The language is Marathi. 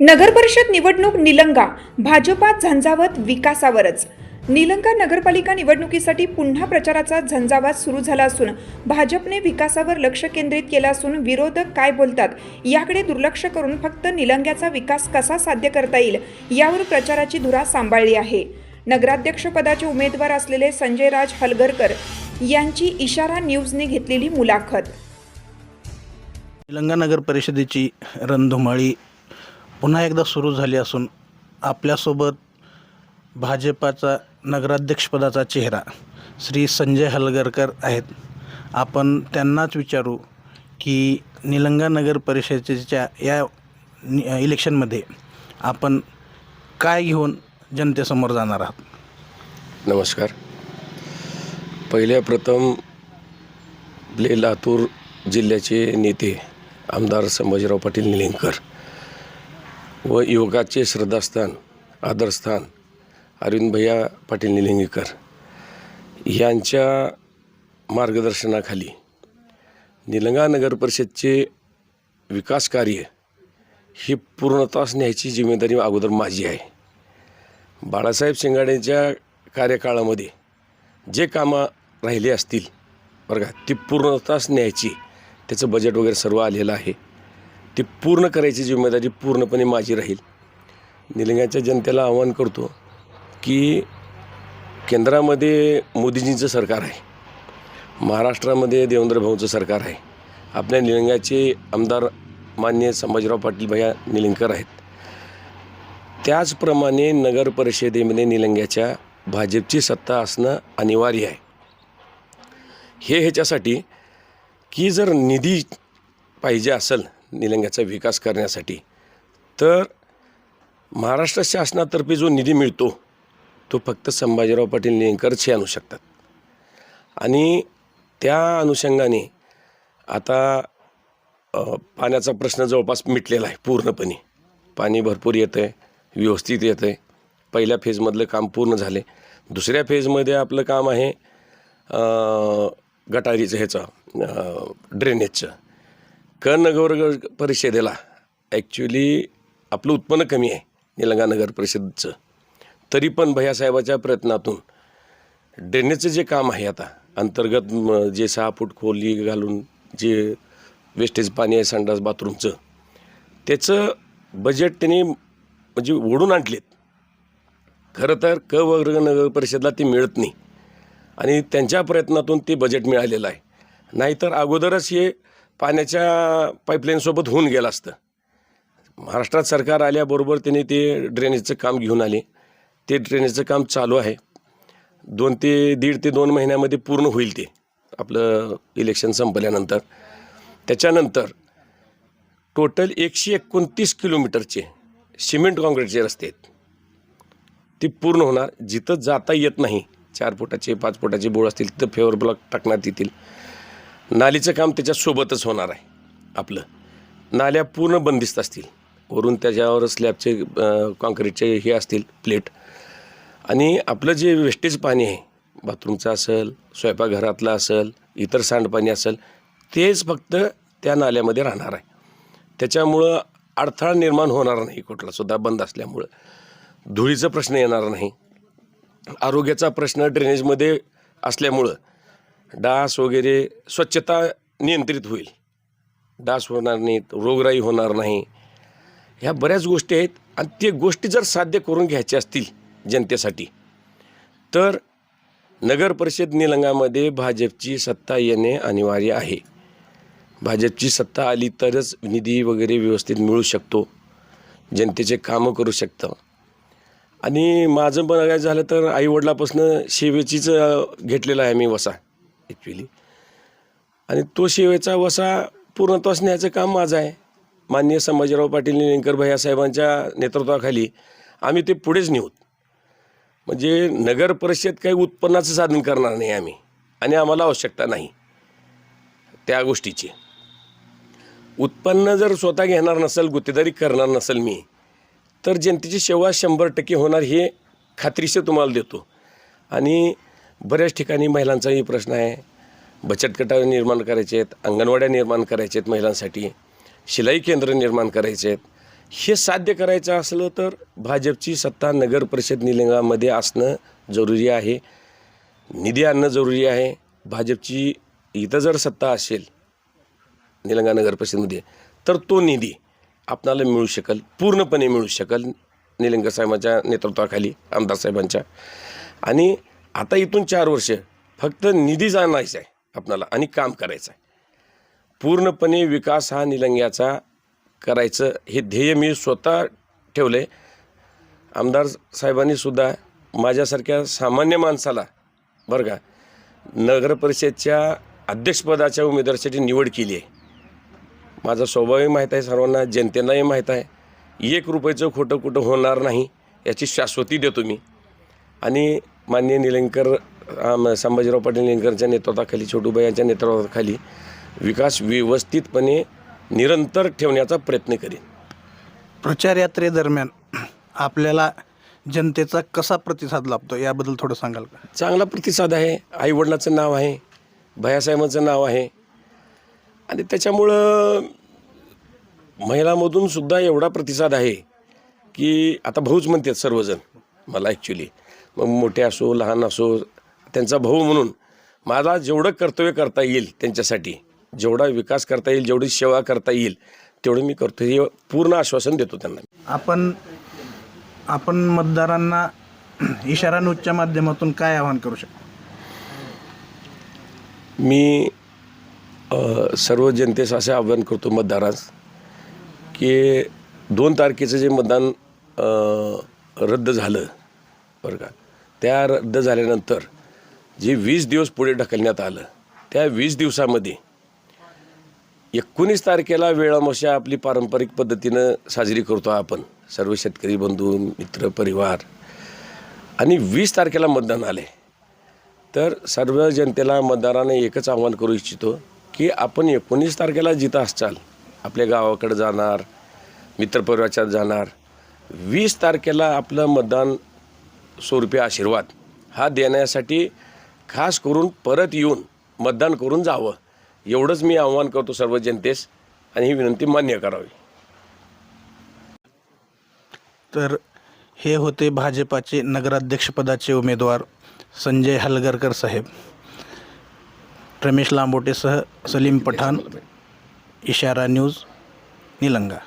नगरपरिषद निवडणूक निलंगा भाजपा झंझावत विकासावरच. निलंगा नगरपालिका निवडणुकीसाठी पुन्हा प्रचाराचा झंझावात सुरू झाला असून भाजपने विकासावर लक्ष केंद्रित केलं असून विरोधक काय बोलतात याकडे दुर्लक्ष करून फक्त निलंग्याचा विकास कसा साध्य करता येईल यावर प्रचाराची धुरा सांभाळली आहे. नगराध्यक्षपदाचे उमेदवार असलेले संजय राज हलगरकर यांची इशारा न्यूजने घेतलेली मुलाखत. निलंगा नगर परिषदेची रणधुमाळी पुन्हा एकदा सुरू झाली असून आपल्यासोबत भाजपाचा नगराध्यक्षपदाचा चेहरा श्री संजय हलगरकर आहेत. आपण त्यांनाच विचारू की निलंगा नगर परिषदेच्या या नि- इलेक्शनमध्ये आपण काय घेऊन जनतेसमोर जाणार आहात? नमस्कार. पहिल्या प्रथम आपले लातूर जिल्ह्याचे नेते आमदार संभाजीराव पाटील निलंगकर. व युवकाचे श्रद्धास्थान आदरस्थान अरविंद भैया पाटील निलिंगेकर यांच्या मार्गदर्शनाखाली निलंगा नगर परिषदचे विकास कार्य ही पूर्णतास न्यायची जिम्मेदारी अगोदर माझी आहे. बाळासाहेब शिंगाडेच्या कार्यकाळामध्ये जे कामं राहिली असतील बरं का ती पूर्णतास न्यायची त्याचं बजेट वगैरे सर्व आलेलं आहे. ती पूर्ण करायची जिम्मेदारी पूर्णपणे माझी राहील. निलंग्याच्या जनतेला आवाहन करतो की केंद्रामध्ये मोदीजींचं सरकार आहे महाराष्ट्रामध्ये देवेंद्र भाऊंचं सरकार आहे आपल्या निलंग्याचे आमदार मान्य संभाजीराव पाटील भैया निलंगकर आहेत. त्याचप्रमाणे नगर परिषदेमध्ये निलंग्याच्या भाजपची सत्ता असणं अनिवार्य आहे. हे ह्याच्यासाठी की जर निधी पाहिजे असेल निलंग्याचा विकास करण्यासाठी. तर महाराष्ट्र शासनातर्फे जो निधी मिळतो तो फक्त संभाजीराव पाटील निलंगकरच हे आणू शकतात. आणि त्या अनुषंगाने आता पाण्याचा प्रश्न जवळपास मिटलेला आहे पूर्णपणे. पाणी भरपूर येतं आहे व्यवस्थित येतं आहे पहिल्या फेजमधलं काम पूर्ण झाले दुसऱ्या फेजमध्ये आपलं काम आहे गटारीचं ह्याचं ड्रेनेजचं क नगर परिषदेला ॲक्च्युली आपलं उत्पन्न कमी आहे निलंगा नगर परिषदेचं. तरी पण भैयासाहेबाच्या प्रयत्नातून ड्रेनेजचं जे काम आहे आता अंतर्गत जे सहा फूट खोली घालून जे वेस्टेज पाणी आहे संडास बाथरूमचं त्याचं बजेट त्यांनी म्हणजे ओढून आणलेत. खरं तर क वर्ग नगर परिषदला ती मिळत नाही. आणि त्यांच्या प्रयत्नातून ते बजेट मिळालेलं आहे. नाहीतर अगोदरच हे पाण्याच्या पाईपलाईनसोबत होऊन गेलं असतं. महाराष्ट्रात सरकार आल्याबरोबर त्यांनी ते ड्रेनेजचं काम घेऊन आले. ते ड्रेनेजचं काम चालू आहे. दोन ते दीड ते दोन महिन्यामध्ये पूर्ण होईल ते. आपलं इलेक्शन संपल्यानंतर. त्याच्यानंतर टोटल एकशे एकोणतीस किलोमीटरचे सिमेंट काँक्रीटचे रस्ते आहेत. ते पूर्ण होणार. जिथं जाता येत नाही चार फुटाचे पाच फुटाचे बोळ असतील तिथं फेवर ब्लॉक टाकण्यात येतील. नालीचं काम त्याच्यासोबतच होणार आहे. आपलं. नाल्या पूर्ण बंदिस्त असतील. वरून त्याच्यावर स्लॅबचे कॉन्क्रीटचे हे असतील प्लेट आणि आपलं जे वेस्टेज पाणी आहे बाथरूमचं असेल स्वयंपाकघरातलं असेल इतर सांडपाणी असेल तेच फक्त त्या नाल्यामध्ये राहणार आहे. त्याच्यामुळं अडथळा निर्माण होणार नाही कुठलासुद्धा बंद असल्यामुळं. धुळीचा प्रश्न येणार नाही. आरोग्याचा प्रश्न ड्रेनेजमध्ये असल्यामुळं डास वगैरे स्वच्छता नियंत्रित होईल. डास होणार नाहीत रोगराई होणार नाही. ह्या बऱ्याच गोष्टी आहेत आणि ते गोष्टी जर साध्य करून घ्यायच्या असतील जनतेसाठी तर नगर परिषद निलंगामध्ये भाजपची सत्ता येणे अनिवार्य आहे. भाजपची सत्ता आली तरच निधी वगैरे व्यवस्थित मिळू शकतो. जनतेचे कामं करू शकतं. आणि माझं बघायचं झालं तर आईवडिलापासून सेवेचीच घेतलेलं आहे मी वसा. ॲक्च्युली आणि तो शेवेचा वसा पूर्णत्वास न्यायचं काम माझं आहे. माननीय संभाजीराव पाटील निलंकर भैया साहेबांच्या नेतृत्वाखाली आम्ही ते पुढेच नेऊत म्हणजे नगर परिषद काही उत्पन्नाचं साधन करणार नाही आम्ही आणि आम्हाला आवश्यकता नाही. त्या गोष्टीची. उत्पन्न जर स्वतः घेणार नसेल गुत्तेदारी करणार नसेल मी तर जनतेची सेवा शंभर टक्के होणार हे खात्रीशीर तुम्हाला देतो. आणि बऱ्याच ठिकाणी महिलांचाही प्रश्न आहे. बचत गटा निर्माण करायचे आहेत अंगणवाड्या निर्माण करायचे आहेत महिलांसाठी शिलाई केंद्र निर्माण करायचे आहेत. हे साध्य करायचं असलं तर भाजपची सत्ता नगर परिषद निलंगामध्ये असणं जरुरी आहे. निधी आणणं जरुरी आहे. भाजपची इथं जर सत्ता असेल निलंगा नगर परिषदेमध्ये तर तो निधी आपणाला मिळू शकेल पूर्णपणे मिळू शकेल निलंगा साहेबांच्या नेतृत्वाखाली आमदार साहेबांच्या. आणि आता इथून चार वर्ष फक्त निधीच आणायचा आहे आपणाला आणि काम करायचं आहे. पूर्णपणे विकास हा निलंग्याचा करायचं हे ध्येय मी स्वतः ठेवलं आहे आमदार साहेबांनी सुद्धा माझ्यासारख्या सामान्य माणसाला बरं का नगर परिषदच्या अध्यक्षपदाच्या उमेदवारासाठी निवड केली आहे. माझा स्वभावही माहीत आहे सर्वांना जनतेलाही माहीत आहे. एक रुपयाचं खोटं कुठं होणार नाही याची शाश्वती देतो मी. आणि माननीय निलंगकर आम- संभाजीराव पाटील निलंगकरच्या नेतृत्वाखाली छोटूबाई यांच्या नेतृत्वाखाली विकास व्यवस्थितपणे निरंतर ठेवण्याचा प्रयत्न करेन. प्रचार यात्रेदरम्यान आपल्याला जनतेचा कसा प्रतिसाद लाभतो याबद्दल थोडं सांगाल का? चांगला प्रतिसाद आहे आईवडिलाचं नाव आहे भैयासाहेबांचं नाव आहे. आणि त्याच्यामुळं महिलामधून सुद्धा एवढा प्रतिसाद आहे की आता भाऊच म्हणतात सर्वजण मला ॲक्च्युली मग मोठे असो लहान असो त्यांचा भाऊ म्हणून मला जेवढं कर्तव्य करता येईल त्यांच्यासाठी जेवढा विकास करता येईल जेवढी सेवा करता येईल तेवढं मी करतो हे पूर्ण आश्वासन देतो त्यांना आपण आपण मतदारांना इशारा न्यूजच्या माध्यमातून काय आवाहन करू शकतो? मी सर्व जनतेस असे आवाहन करतो मतदारास की दोन तारखेचं जे मतदान रद्द झालं बरं का त्या रद्द झाल्यानंतर जे वीस दिवस पुढे ढकलण्यात आलं त्या वीस दिवसामध्ये एकोणीस तारखेला वेळामशा आपली पारंपरिक पद्धतीनं साजरी करतो आपण सर्व शेतकरी बंधू मित्र परिवार. आणि वीस तारखेला मतदान आले तर सर्व जनतेला मतदाराने एकच आव्हान करू इच्छितो की आपण एकोणीस तारखेला जिथं असाल आपल्या गावाकडे जाणार मित्रपरिवाराच्यात जाणार वीस तारखेला आपलं मतदान स्वरूपी आशीर्वाद. हा देण्यासाठी खास करून परत येऊन मतदान करून जावं. एवढंच मी आव्हान करतो सर्व जनतेस आणि ही विनंती मान्य करावी. तर हे होते भाजपाचे नगराध्यक्षपदाचे उमेदवार संजय हलगरकर साहेब. रमेश लांबोटेसह सलीम पठाण इशारा न्यूज निलंगा.